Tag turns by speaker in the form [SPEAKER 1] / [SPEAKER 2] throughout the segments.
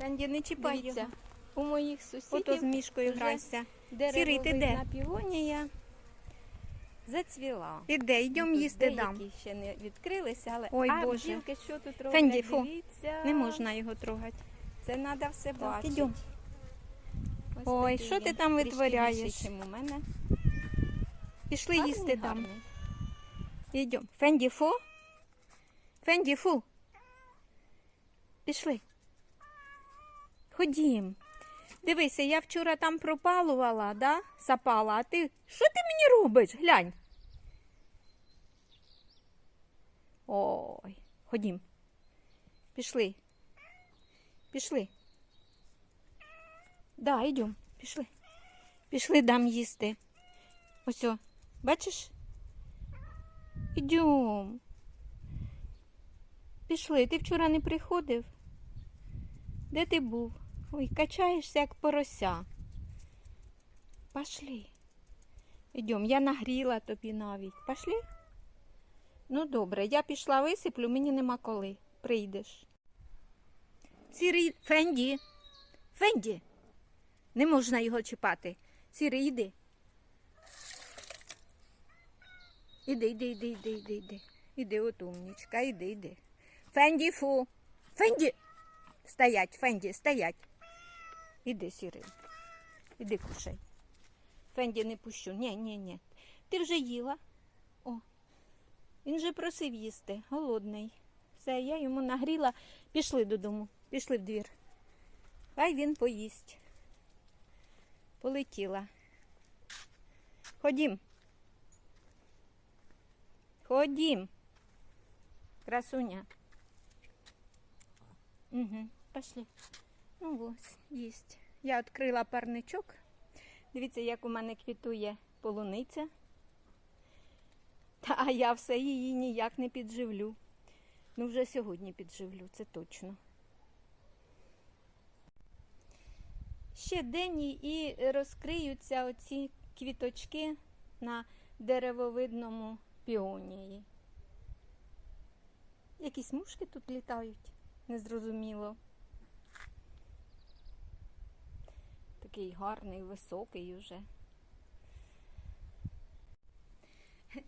[SPEAKER 1] Фенді, не чіпай
[SPEAKER 2] Дивіться,
[SPEAKER 1] його.
[SPEAKER 2] у моїх сусідів
[SPEAKER 1] Ото з мішкою грайся. Сірий, ти де?
[SPEAKER 2] півонія зацвіла.
[SPEAKER 1] Іде, йдемо їсти дам.
[SPEAKER 2] деякі ще не відкрилися, але
[SPEAKER 1] Ой,
[SPEAKER 2] а
[SPEAKER 1] Боже.
[SPEAKER 2] бджілки що тут роблять?
[SPEAKER 1] Фенді, фу.
[SPEAKER 2] Дивіться.
[SPEAKER 1] Не можна його трогати.
[SPEAKER 2] Це треба все бачити.
[SPEAKER 1] ідемо.
[SPEAKER 2] Ось
[SPEAKER 1] Ой,
[SPEAKER 2] такий
[SPEAKER 1] що ти
[SPEAKER 2] він.
[SPEAKER 1] там
[SPEAKER 2] Трішки
[SPEAKER 1] витворяєш?
[SPEAKER 2] більший, чим у мене.
[SPEAKER 1] Пішли
[SPEAKER 2] Гарний,
[SPEAKER 1] їсти дам.
[SPEAKER 2] гарний.
[SPEAKER 1] Йдемо. Фенді, фу. Фенді, фу. Пішли. Ходім. Дивися, я вчора там пропалувала, да? Сапала, а ти. Що ти мені робиш? Глянь. Ой, ходім. Пішли. Пішли. Да, йдемо. Пішли. Пішли, дам їсти. Ось, о, бачиш? Ідем. Пішли, ти вчора не приходив? Де ти був? Ой, качаєшся, як порося. Пошли. Ідем, я нагріла тобі навіть. Пошли? Ну, добре, я пішла висиплю, мені нема коли. Прийдеш. Сірий, Фенді. Фенді. Не можна його чіпати. Сірий, іди. Іди, іди, іди, іди, іди, іди. Іди, от умнічка, іди, іди. Фенді, фу. Фенді. Стоять, Фенді, стоять. Іди, сірий. Іди кушай. Фенді не пущу. Ні, ні, ні. Ти вже їла. О. Він же просив їсти, голодний. Все, я йому нагріла. Пішли додому, пішли в двір. Хай він поїсть. Полетіла. Ходім. Ходім. Красуня. Угу, пошли. Ось, їсть. Я відкрила парничок. Дивіться, як у мене квітує полуниця. Та я все її ніяк не підживлю. Ну, вже сьогодні підживлю, це точно. Ще день і розкриються оці квіточки на деревовидному піонії. Якісь мушки тут літають, незрозуміло. Такий гарний, високий уже.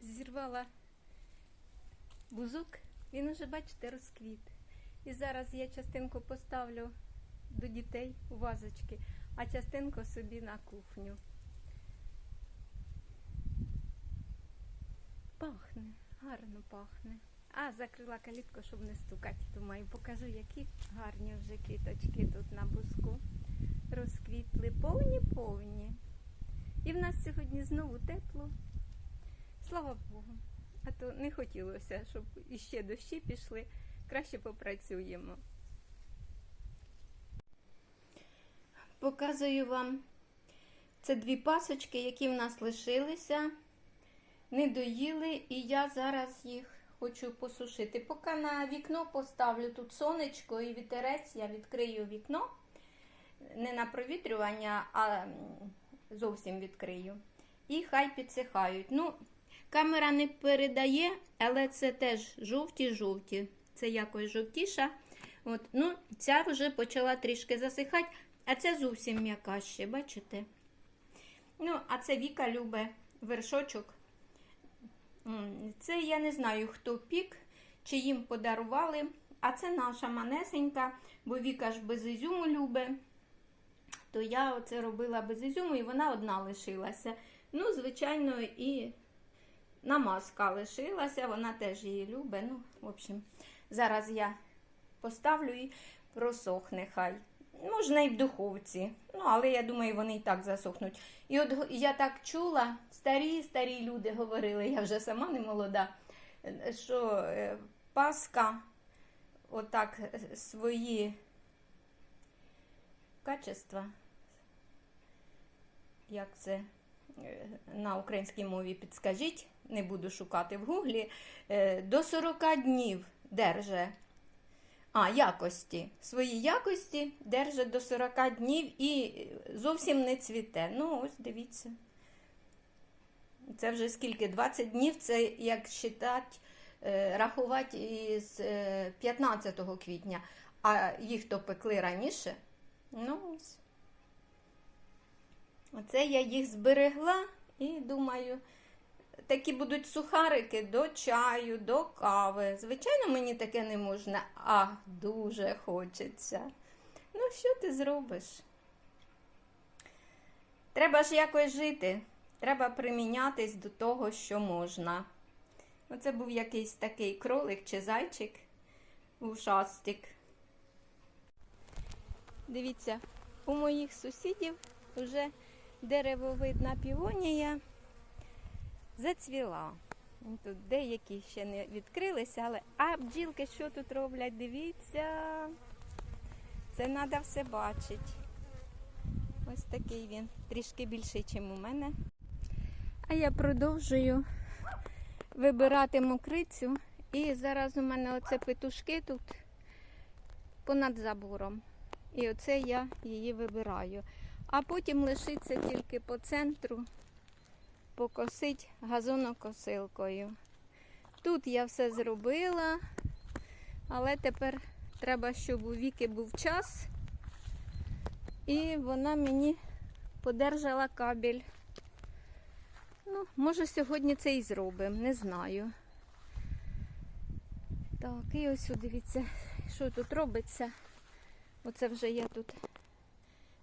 [SPEAKER 1] Зірвала бузок, він уже, бачите, розквіт. І зараз я частинку поставлю до дітей у вазочки, а частинку собі на кухню. Пахне, гарно пахне. А, закрила калітку, щоб не стукати. Думаю, покажу, які гарні вже квіточки тут на буску. В нас сьогодні знову тепло. Слава Богу. А то не хотілося, щоб іще дощі пішли. Краще попрацюємо. Показую вам це дві пасочки, які в нас лишилися. Не доїли, і я зараз їх хочу посушити. Поки на вікно поставлю тут сонечко і вітерець, я відкрию вікно. Не на провітрювання, а зовсім відкрию. І хай підсихають. Ну, камера не передає, але це теж жовті-жовті. Це якось жовтіша. От, ну, ця вже почала трішки засихати, а це зовсім м'яка ще, бачите? Ну, а це Віка любить вершочок. Це я не знаю, хто пік, чи їм подарували. А це наша манесенька, бо Віка ж без ізюму любить. То я оце робила без ізюму, і вона одна лишилася. Ну, звичайно, і намазка лишилася, вона теж її любить. Ну, в общем, зараз я поставлю і просохне хай. Можна і в духовці. Ну, але я думаю, вони і так засохнуть. І от я так чула, старі старі люди говорили, я вже сама не молода, е, що е, Пасха отак е, свої качества, як це е, на українській мові підскажіть, не буду шукати в гуглі, е, до 40 днів держа. А, якості. Свої якості держить до 40 днів і зовсім не цвіте. Ну, ось дивіться. Це вже скільки? 20 днів, це як считати, е, рахувати із е, 15 квітня. А
[SPEAKER 3] їх то пекли раніше. Ну, ось. Оце я їх зберегла і думаю, такі будуть сухарики до чаю, до кави. Звичайно, мені таке не можна, а дуже хочеться. Ну, що ти зробиш? Треба ж якось жити. Треба примінятись до того, що можна. Оце був якийсь такий кролик чи зайчик, ушастик.
[SPEAKER 1] Дивіться, у моїх сусідів вже деревовидна півонія зацвіла. Тут деякі ще не відкрилися, але а бджілки що тут роблять? Дивіться. Це треба все бачити. Ось такий він, трішки більший, ніж у мене. А я продовжую вибирати мокрицю. І зараз у мене оце петушки тут понад забором. І оце я її вибираю. А потім лишиться тільки по центру покосить газонокосилкою. Тут я все зробила, але тепер треба, щоб у віки був час. І вона мені подержала кабель. Ну, може, сьогодні це і зробимо, не знаю. Так, і ось дивіться, що тут робиться. Оце вже я тут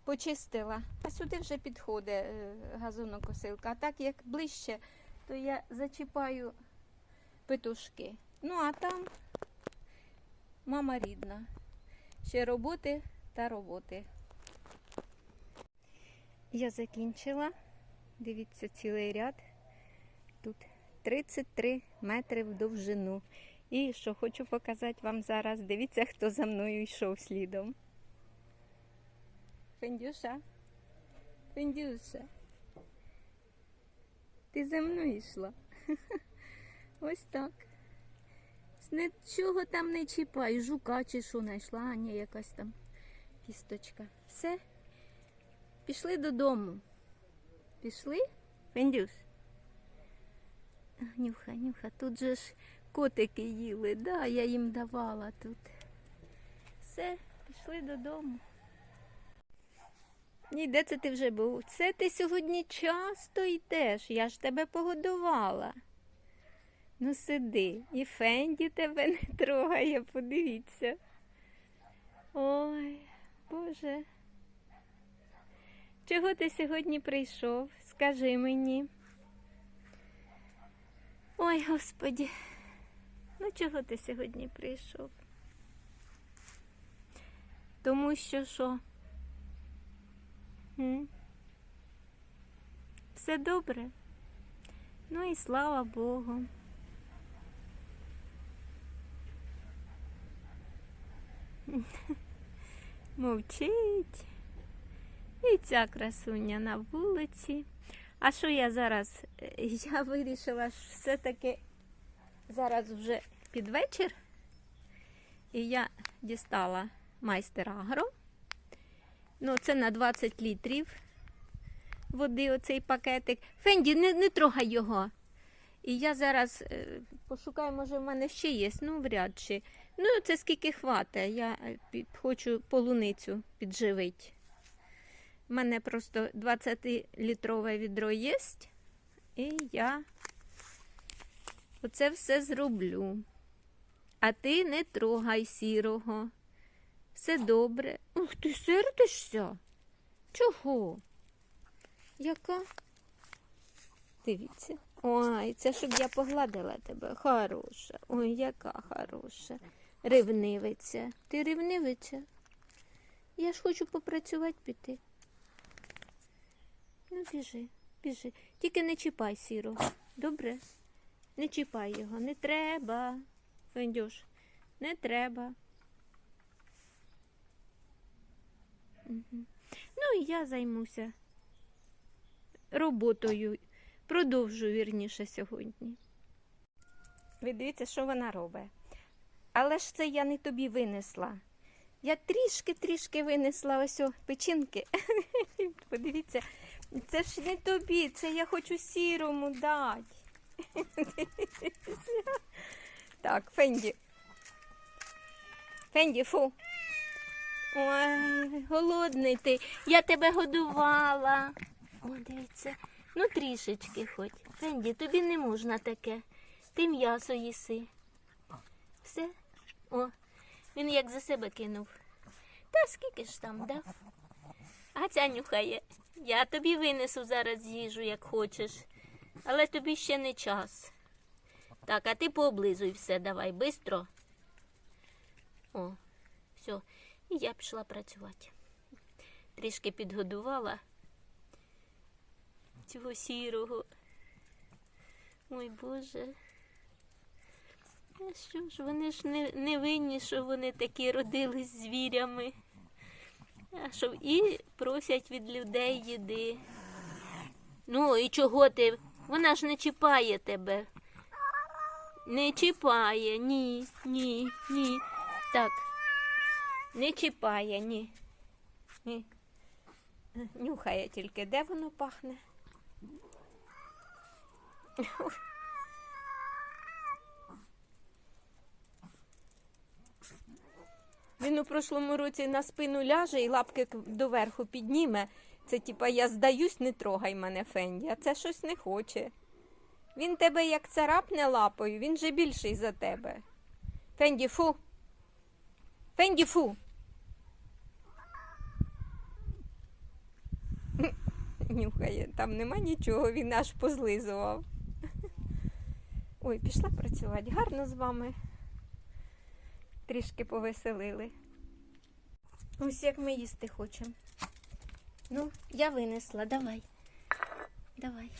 [SPEAKER 1] почистила. А сюди вже підходить е, газонокосилка. А так як ближче, то я зачіпаю петушки. Ну, а там мама рідна. Ще роботи та роботи. Я закінчила. Дивіться, цілий ряд. Тут 33 метри в довжину. І що хочу показати вам зараз. Дивіться, хто за мною йшов слідом. Фендюша. Фендюша. Ти за мною йшла. Ось так. Нічого там не чіпай, жука чи що знайшла, а ні, якась там кісточка. Все. Пішли додому. Пішли? Фендюш? Нюха, нюха, тут же ж котики їли, да, я їм давала тут. Все, пішли додому. Ні, де це ти вже був? Це ти сьогодні часто йдеш, я ж тебе погодувала. Ну сиди, і Фенді тебе не трогає, подивіться. Ой, Боже. Чого ти сьогодні прийшов? Скажи мені. Ой, Господі, ну чого ти сьогодні прийшов? Тому що що? Все добре? Ну і слава Богу. Мовчить. І ця красуня на вулиці. А що я зараз? Е, Я вирішила що все-таки зараз вже під вечір. І я дістала майстер агро. Ну, це на 20 літрів води, оцей пакетик. Фенді, не, не трогай його. І я зараз е, пошукаю, може, в мене ще є, ну, вряд чи. Ну, це скільки хватить. Я е, під, хочу полуницю підживити. У мене просто 20-літрове відро є, і я оце все зроблю. А ти не трогай сірого. Все добре. Ух, ти сердишся? Чого? Яка? Дивіться. Ой, це щоб я погладила тебе. Хороша. Ой, яка хороша. Ревнивиця. Ти ревнивиця? Я ж хочу попрацювати піти. Ну, біжи, біжи. Тільки не чіпай сірого. Добре? Не чіпай його. Не треба. Фендюш, не треба. Ну і я займуся роботою. Продовжую вірніше сьогодні. Ви дивіться, що вона робить. Але ж це я не тобі винесла. Я трішки-трішки винесла ось о печінки. Подивіться, це ж не тобі, це я хочу сірому дати. Так, Фенді. Фенді, фу. Ой, голодний ти. Я тебе годувала. О, дивіться. Ну, трішечки хоч. Фенді, тобі не можна таке. Ти м'ясо їси. Все? О, він як за себе кинув. Та скільки ж там дав? А ця нюхає. Я тобі винесу зараз їжу, як хочеш. Але тобі ще не час. Так, а ти пооблизуй все, давай, бистро. О, все. І я пішла працювати. Трішки підгодувала цього сірого. Ой Боже. А що ж, вони ж не, не винні, що вони такі родились звірями. А що і просять від людей їди. Ну, і чого ти? Вона ж не чіпає тебе. Не чіпає, ні, ні, ні. Так. Не чіпає, ні. Ні. Нюхає тільки, де воно пахне. Він у прошлому році на спину ляже і лапки доверху підніме. Це типа я здаюсь, не трогай мене, Фенді, а це щось не хоче. Він тебе як царапне лапою, він же більший за тебе. Фенді, фу. Фенді, фу. Нюхає, там нема нічого, він аж позлизував. Ой, пішла працювати. Гарно з вами. Трішки повеселили. Ось як ми їсти хочемо. Ну, я винесла, давай. Давай.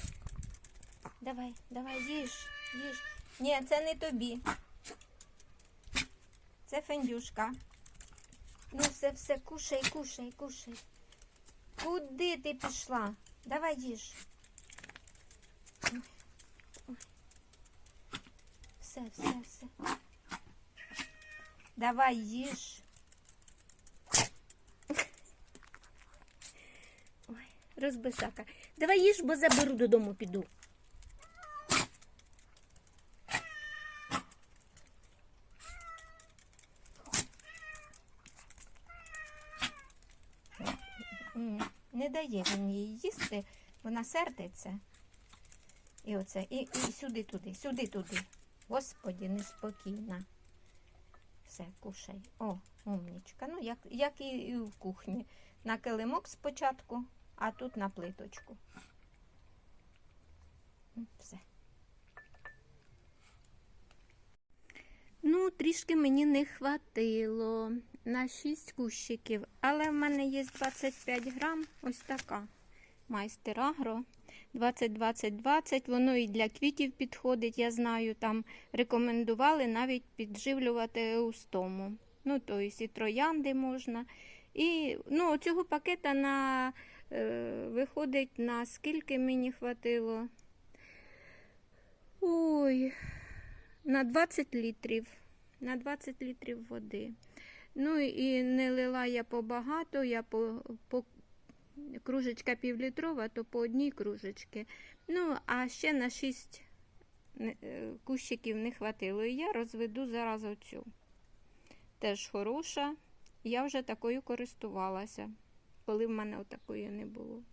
[SPEAKER 1] Давай, давай, їж, їж. Ні, це не тобі. Це фендюшка. Ну, все, все, кушай, кушай, кушай. Куди ти пішла? Давай їж. Все, все, все. Давай їж. Ой, розбишака. Давай їж, бо заберу додому піду. М, Не дає він їй їсти, вона сердиться. І оце, і, і сюди туди, сюди туди. Господі, неспокійна. Все, кушай. О, умнічка. Ну, як, як і в кухні. На килимок спочатку, а тут на плиточку. Все. Ну, трішки мені не хватило на 6 кущиків, але в мене є 25 грам, ось така. Майстер Агро 20-20-20. Воно і для квітів підходить, я знаю, там рекомендували навіть підживлювати еустому. Ну, тобто і троянди можна. І ну, цього пакета на, е, виходить на скільки мені хватило? Ой, на 20 літрів. На 20 літрів води. Ну і не лила я побагато, я по, по кружечка півлітрова, то по одній кружечці. Ну, а ще на 6 кущиків не хватило. І я розведу зараз оцю. Теж хороша. Я вже такою користувалася, коли в мене отакої не було.